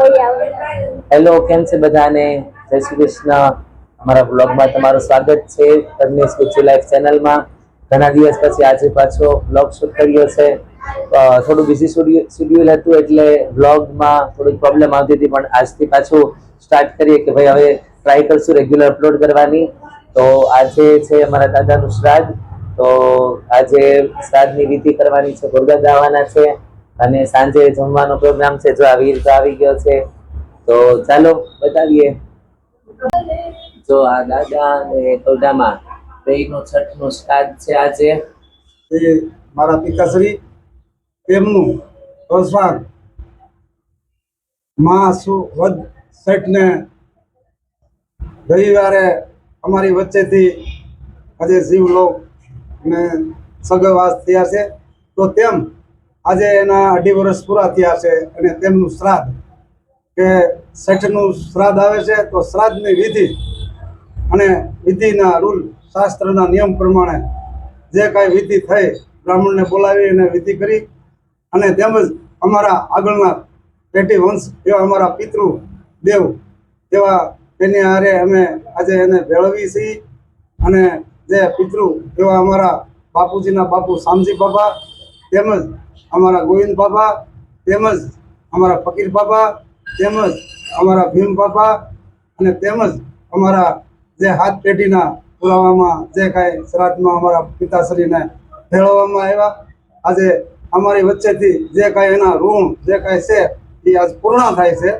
Hello કેમ છે બધાને? જય શ્રી કૃષ્ણ. અમારા બ્લોગમાં તમારું સ્વાગત છે ધર્મેશ ગુજ્જુ લાઈફ ચેનલમાં. ઘણા દિવસ પછી આજે પાછો બ્લોગ શૂટ કર્યો છે. થોડું બિઝી શેડ્યુલ હતું એટલે બ્લોગમાં થોડીક પ્રોબ્લેમ આવતી હતી, પણ આજથી પાછું સ્ટાર્ટ કરીએ કે ભાઈ હવે ટ્રાય કરશું રેગ્યુલર અપલોડ કરવાની. તો આજે છે અમારા દાદાનું શ્રાદ્ધ. તો આજે શ્રાદ્ધની વિધિ કરવાની છે. ભોરગા ગાવાના છે. અને સાંજે જમવાનો પ્રોગ્રામ છે, જો આવી રીતે આવી ગયો છે. તો ચાલો બતાવીએ. જો આ દાદા અને કૌડામાં બેનો છઠનો સ્ટાર્ટ છે આજે. એ મારા પિતાશ્રી, તેમનું સંસ્કારમાં સુ વદ શેઠને રવિવારે અમારી વચ્ચેથી આજે જીવલોક ને સગવાસ થયા છે. તો તેમ આજે એના અઢી વર્ષ પૂરા થયા છે અને તેમનું શ્રાદ્ધ કે શેઠનું શ્રાદ્ધ આવે છે તો શ્રાદ્ધની વિધિ અને વિધિના રૂલ શાસ્ત્રના નિયમ પ્રમાણે જે કાંઈ વિધિ થઈ બ્રાહ્મણને બોલાવી અને વિધિ કરી અને તેમજ અમારા આગળના પેટી વંશ એવા અમારા પિતૃ દેવ એવા તેની હારે અમે આજે એને ભેળવી છીએ અને જે પિતૃ એવા અમારા બાપુજીના બાપુ શામજી બાબા તેમજ અમારા ગોવિંદ બાબા તેમજ અમારા ફકીર બાબા તેમજ અમારા ભીમ બાબા અને તેમજ અમારા જે હાથ પેઢીના પુરાવામાં જે કાંઈ શ્રાદ્ધમાં અમારા પિતાશ્રીને ભેળવવામાં આવ્યા. આજે અમારી વચ્ચેથી જે કાંઈ એના ઋણ જે કાંઈ છે, એ આજ પૂર્ણ થાય છે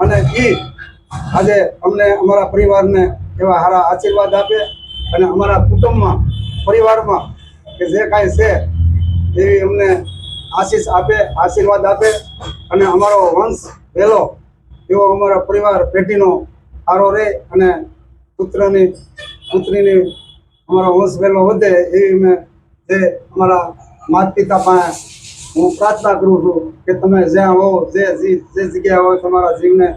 અને એ આજે અમને અમારા પરિવારને એવા સારા આશીર્વાદ આપે અને અમારા કુટુંબમાં, પરિવારમાં કે જે કાંઈ છે, એવી અમને આશીષ આપે, આશીર્વાદ આપે અને અમારો વંશ વહેલો એવો અમારા પરિવાર પેઢીનો સારો રહે અને પુત્રની, પુત્રીની અમારો વંશ વહેલો વધે એવી મેં જે અમારા માતા પિતા પાસે હું પ્રાર્થના કરું છું કે તમે જ્યાં હો જે જી- જે જગ્યાએ હોય તમારા જીવને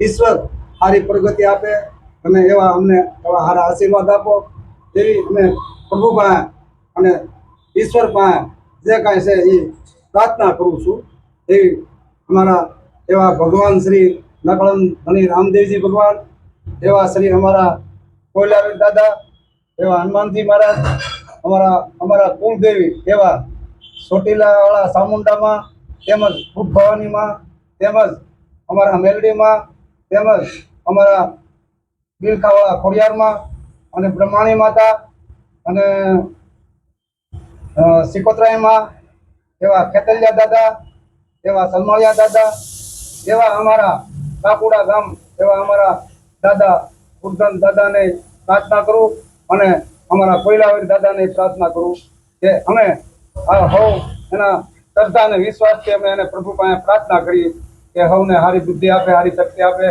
ઈશ્વર સારી પ્રગતિ આપે અને એવા અમને એવા સારા આશીર્વાદ આપો. એવી અમે પ્રભુ પાસે અને ઈશ્વર પાસે જે કાંઈ છે એ પ્રાર્થના કરું છું. એવી અમારા એવા ભગવાન શ્રી નકળમ ધણી રામદેવજી ભગવાન, એવા શ્રી અમારા કોયલાવીર દાદા, એવા હનુમાનજી મહારાજ, અમારા અમારા કુળદેવી, એવા ચોટીલાવાળા ચામુંડામાં, તેમજ ભૂપ ભવાનીમાં, તેમજ અમારા મેલડીમાં, તેમજ અમારા બિલખાવાળા ખોડિયારમાં અને બ્રહ્માણી માતા અને સિકોતરાયમાં એવા ખેતલિયા દાદા, એવા સલમાળિયા દાદા, એવા અમારા કાકુડા ગામ, એવા અમારા દાદા ઉર્ધન દાદાને પ્રાર્થના કરું અને અમારા કોયલાવીર દાદાને પ્રાર્થના કરું કે અમે આ હોવ, એના શ્રદ્ધા અને વિશ્વાસથી અમે એને પ્રભુ પાસે પ્રાર્થના કરી કે હવને સારી બુદ્ધિ આપે સારી શક્તિ આપે,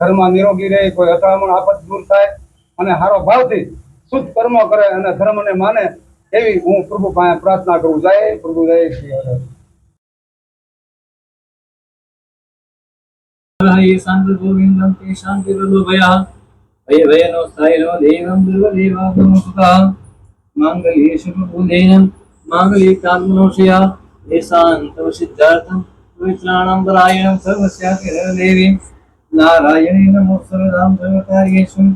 ઘરમાં નિરોગી રહે, કોઈ અથડામણ આફત દૂર થાય અને સારો ભાવથી શુદ્ધ કર્મો કરે અને ધર્મને માને એવી હું પ્રભુ પ્રાર્થના કરું, જય પ્રભુ, જય શ્રી હરે હરે સાંદ્ર ગોવિંદમ તે શાંતિ ભયા. ભય ભયનો સ્થાયનો દેવમ દેવદેવાગમ સુતા માંગલ્યે શુભ બુધેન માંગલ્યે કામનોષયા હે શાંતવ સિદ્ધાર્થમ, પવિત્રાણામ પરાયણમ સર્વસ્યા દેવી નારાયણે નમો સર્વદામ સર્વકાર્યેષુ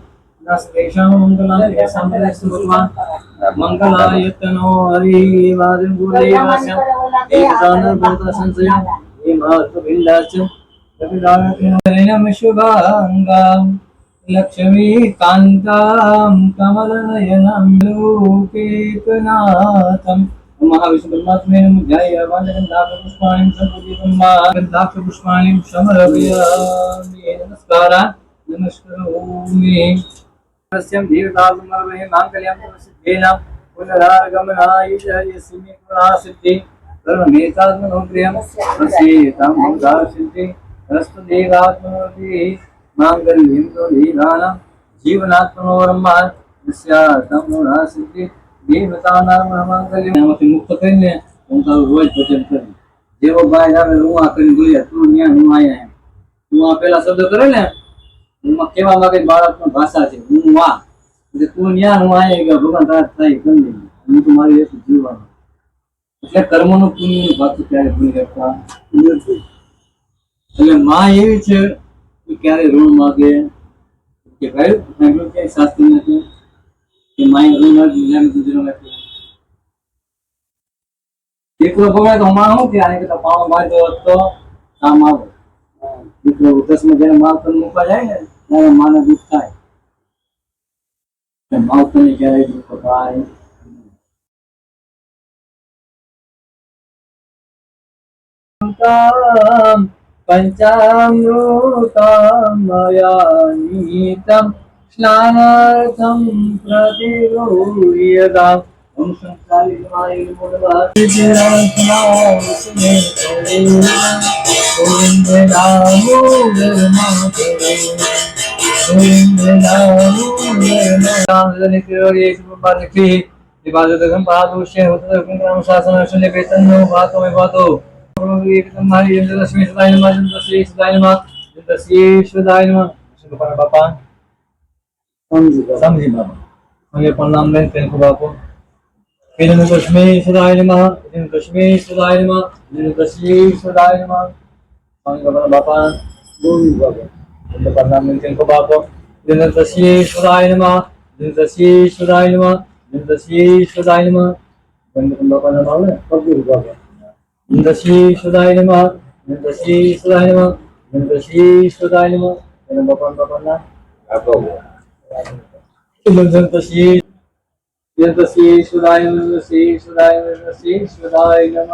મંગલાયતનો હરિ વાદન ગુરુદેવાસ્ય દેવતાન ભૂત સંશય એ મહત્વ બિંદાસ્ય મ શુભાંગામ. લક્ષ્મીકાંતામ કમલનયનમ લોકેકનાથમ મહાવિષ્ણુ પરમાત્મેન મુજાય વાંદગંધાક્ષ પુષ્પાણિમ સંપૂજિતમ ગંધાક્ષ પુષ્પાણિમ સમર્પયામિ. નમસ્કારા. નમસ્કરોમિ રસ્યમ સિદ્ધેન પુનરાગમનાય યસ્મિ પુરાસિદ્ધિ સર્વમેતાત્મનો પ્રિયમ પ્રસીતામ મુદા સિદ્ધિ રસ્તુ દેવાત્મનોતિ માંગલ્યમ તો દેવાનામ જીવનાત્મનો બ્રહ્મા યસ્યાતમ મુદા સિદ્ધિ દેવતાનામ માંગલ્યમ એમાંથી મુક્ત કરીને હું તારું રોજ ભજન કરી જેવો ભાઈ આવે હું આ કરીને જોઈએ તું ન્યા હું આયા એમ તું આ પેલા શબ્દ કરે ને કેવા માંગે બાળકનો ભાષા છે. હું આ એટલે તું ન્યા, હું આયા કે ભગવાન તારા થાય ગમે હું તો મારી રીતે જીવવાનું. એટલે કર્મનું પુણ્યનું પાછું ક્યારે ભૂલી શકતા? એટલે માં એવી છે કે ક્યારે ઋણ માગે. કે ભાઈ, સાંભળ્યું કે શાસ્ત્રી નથી કે માએ ઋણ માગે જેમ દીધું નથી દીકરો ભગવાન તો માં હું કે આને કરતા પાણો માર્યો હતો કામ આવે. દીકરો ઉધસમાં માલ પર મૂકવા જાય ને ત્યારે માને દુઃખ થાય માવતરને ક્યારેય દુઃખ થાય પંચામૃતમયાનીતમ સ્નાનાર્થમ પ્રતિગુહ્યતા విభాగం పాదృశ్య శాసన వేతన్ను భాగమే భాతో లక్ష్మీ సదాయన శ్రీ సదాయన శ్రీ సదాయన బాబా સમજી બાબા અને પણ નામ લઈને તેને ખૂબ આપો જન લક્ષ્મી સદાય નમઃ જન લક્ષ્મી સદાય નમઃ જન લક્ષ્મી સદાય નમઃ સ્વામી કપાળ બાપા ગોવિંદ બાપા જન પર નામ લઈને તેને ખૂબ આપો જન લક્ષ્મી સદાય નમઃ જન લક્ષ્મી સદાય નમઃ જન લક્ષ્મી સદાય નમઃ જન બાપા નામ આવે ને કબીર બાપા નંદશ્રી સુદાય નમઃ નંદશ્રી સુદાય નમઃ નંદશ્રી સુદાય નમઃ એના બાપા બાપાના નંદશ્રી નંદશ્રી સુદાય નંદશ્રી સુદાય શ્રીશ્વરાય નમ શ્રીશ્વરાય નમ શ્રીશ્વરાય નમ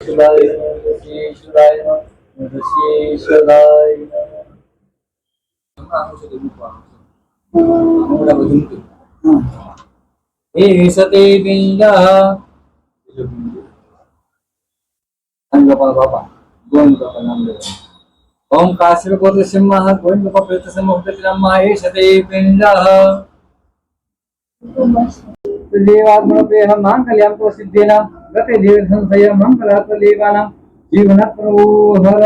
શ્રીશ્વરાય નમ શ્રીશ્વરાય નમ શ્રીશ્વરાય નમ હે સતે બિંદા ગોપાલ બાપા ગોવિંદ બાપા નામ લેવા ఓం కాశ్యపకోటి సింహ గోవింద ప్రేత సింహ ఉదగ్రహ్మ ఏషతే పిండ దేవాత్మన ప్రేమ మాంగళ్యాం తో సిద్ధిన గతే జీవ సంశయ మంగళాత్మ దేవానం జీవన ప్రోహర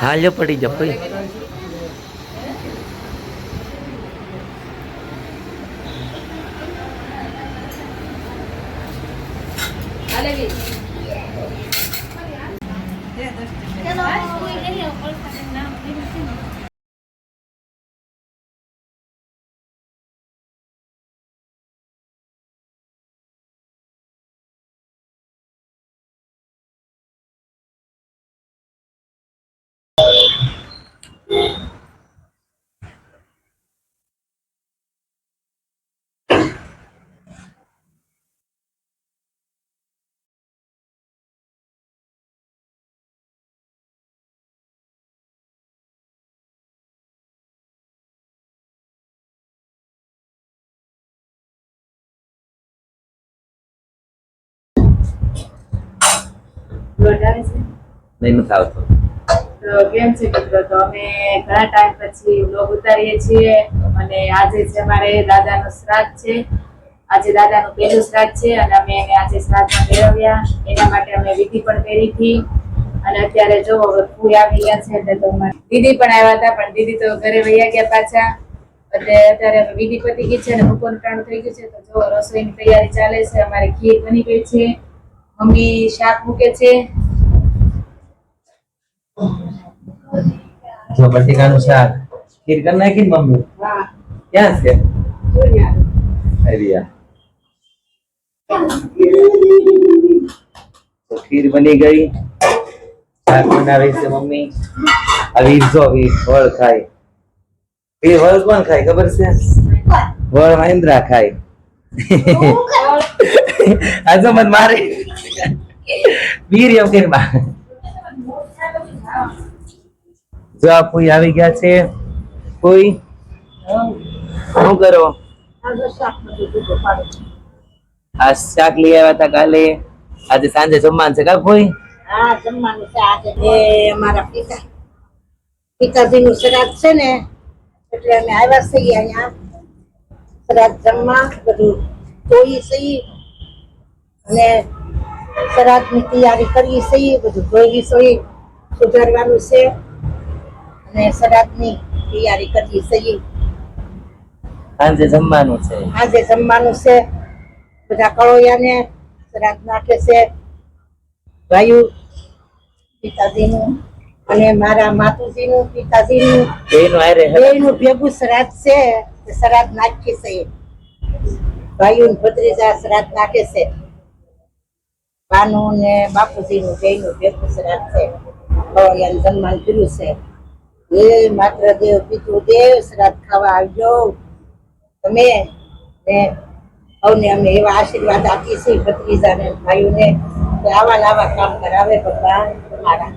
હાલ્યો પડી જાવ કોઈ નહીં નથી આવતો. તો કેમ છે મિત્રો? તો અમે ઘણા ટાઈમ પછી બ્લોગ ઉતારીએ છીએ અને આજે છે અમારે દાદાનો શ્રાદ્ધ છે. આજે દાદાનું પહેલું શ્રાદ્ધ છે અને અમે એને આજે શ્રાદ્ધમાં મેળવ્યા. એના માટે અમે વિધિ પણ કરી હતી. અને અત્યારે જો ફૂલ આવી ગયા છે એટલે તો અમારે દીદી પણ આવ્યા હતા પણ દીદી તો ઘરે વૈયા ગયા પાછા. એટલે અત્યારે અમે વિધિ પતી ગઈ છે અને બપોરનું ટાણું થઈ ગયું છે. તો જો રસોઈની તૈયારી ચાલે છે અમારે ખીર બની ગઈ છે. મમ્મી શાક મૂકે છે. જો બટેકાનું શાક. ખીર કરી નાખી ને મમ્મી ક્યાં છે? તો ખીર બની ગઈ. શાક બનાવી છે મમ્મી. આવી જો આવી વળ ખાય. એ વળ કોણ ખાય? ખબર છે? વળ. મહેન્દ્રા ખાય. આજો મત મારે વીર એમ કરીને જો કોઈ આવી ગયા છે, કોઈ? શું કરો? આ શાક લઈ આવ્યા હતા કાલે. આજે સાંજે જમવાનું છે કા કોઈ? હા, જમવાનું અમારા પિતા. પિતાજીનું શ્રાદ્ધ છે ને, એટલે અમે આવ્યા છીએ અહીંયા. શ્રાદ્ધ જમવા, બધું કોઈ સહી અને શ્રાદ્ધની તૈયારી કરવી સહી બધું ધોઈ સહી સુધારવાનું છે. અને શ્રાદ્ધની તૈયારી કરવી સહી આજે જમવાનું છે. આજે જમવાનું છે. બધા કળોયાને શ્રાદ્ધ નાખે છે. ભાઈઓ પિતાજીનું અને મારા માતુજીનું પિતાજીનું બેનું ભેગું શ્રાદ્ધ છે શ્રાદ્ધ નાખી છે. ભાઈઓ ભત્રીજા શ્રાદ્ધ નાખે છે. બાનું ને બાપુજીનું જઈનું ભેગું છે. કળોયાને જમવાનું કર્યું છે. એ માત્ર દેવ પીતું દેવ શ્રાદ્ધ ખાવા આવજો. તમે ને અવને અમે એવા આશીર્વાદ આપીએ છીએ ભત્રીજાને ને ભાઈઓને, કે આવા લાવા કામ કરાવે ભગવાન તમારા.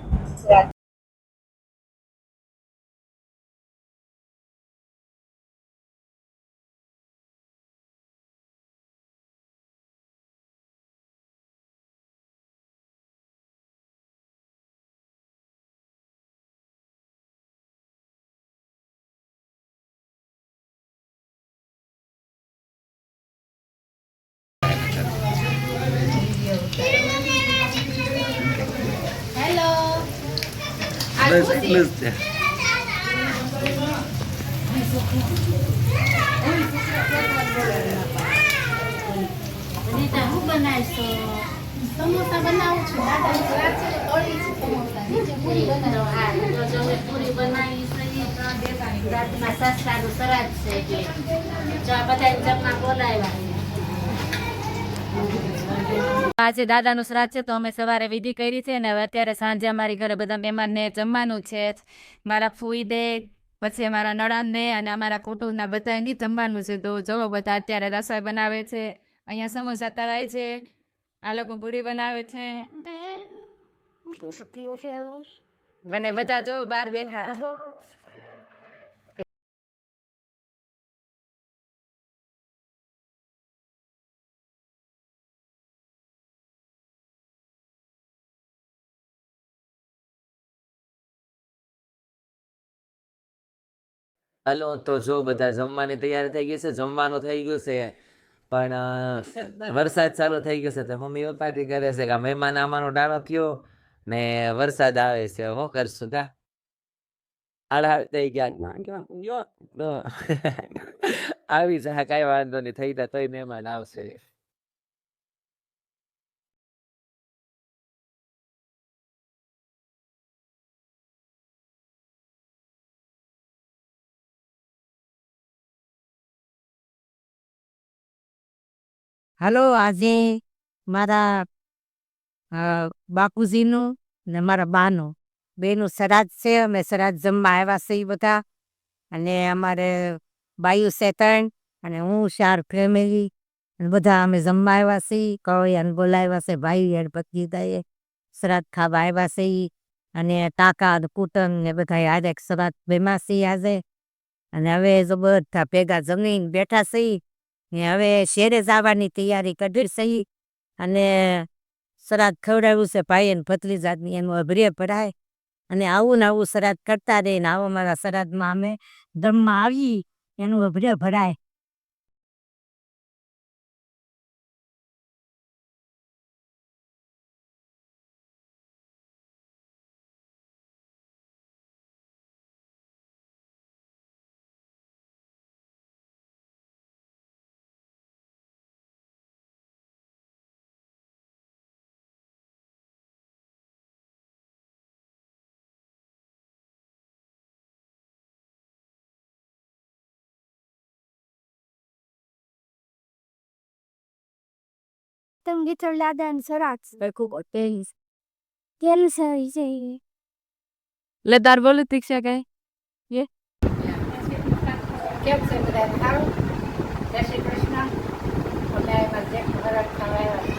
બનાવીશું સમોસા બનાવું છું છે છું સમોસા બનાવું જો હવે પૂરી બનાવી છે રાતમાં સસ્તાનું શ્રાદ્ધ છે એટલે જો બધાને જમવા બોલાવ્યા આજે દાદાનું શ્રાદ્ધ છે તો અમે સવારે વિધિ કરી છે અને હવે અત્યારે સાંજે અમારી ઘરે બધા મહેમાનને જમવાનું છે. મારા ફૂઈ દે પછી અમારા નળાનને અને અમારા કુટુંબના બધાની જમવાનું છે. તો જવો બધા અત્યારે રસોઈ બનાવે છે. અહીંયા સમોસા તળાય છે. આ લોકો પૂરી બનાવે છે. મને બધા જો બાર બેઠા. હાલો, તો જો બધા જમવાની તૈયારી થઈ ગઈ છે, જમવાનું થઈ ગયું છે. પણ વરસાદ ચાલુ થઈ ગયો છે, તો મમ્મી પપ્પાથી કરે છે કે મહેમાન આમાંનો ડાળો થયો ને વરસાદ આવે છે, હું કરશું તા આડા થઈ ગયા. આવી જાય કાંઈ વાંધો નહીં, થઈ જાય તોય મહેમાન આવશે. હાલો, આજે મારા બાપુજીનું ને મારા બાનું. બેનું સરાજ છે, અમે સરાજ જમવા આવ્યા છે એ બધા. અને અમારે બાયુ છે ત્રણ, અને હું, ચાર ફેમિલી અને બધા અમે જમવા આવ્યા છીએ કળોયાને બોલાવ્યા છે, ભાઈ અને પતિદાએ શ્રાદ્ધ ખાવા આવ્યા છે અને તાકા ને કુટુંબ ને બધા આજે શ્રાદ્ધ બેમાં છીએ આજે. અને હવે જો બધા ભેગા જમીને બેઠા છીએ ને હવે શેરે જવાની તૈયારી કરી સહી અને શ્રાદ્ધ ખવડાવ્યું છે ભાઈ અને ભત્રીજાની એનું અભરે ભરાય અને આવું ને આવું શ્રાદ્ધ કરતા રહે ને આવો મારા શ્રાદ્ધમાં અમે દમમાં આવી, એનું અભરે ભરાય. Tungitoladan Sorax, Bekuk Otelis. Gelsa Izei. Le dar volu tiksya gai? Ye? કેમ છે બધા સારું જય શ્રી કૃષ્ણ અમે એમાં જે ખબર ખવાય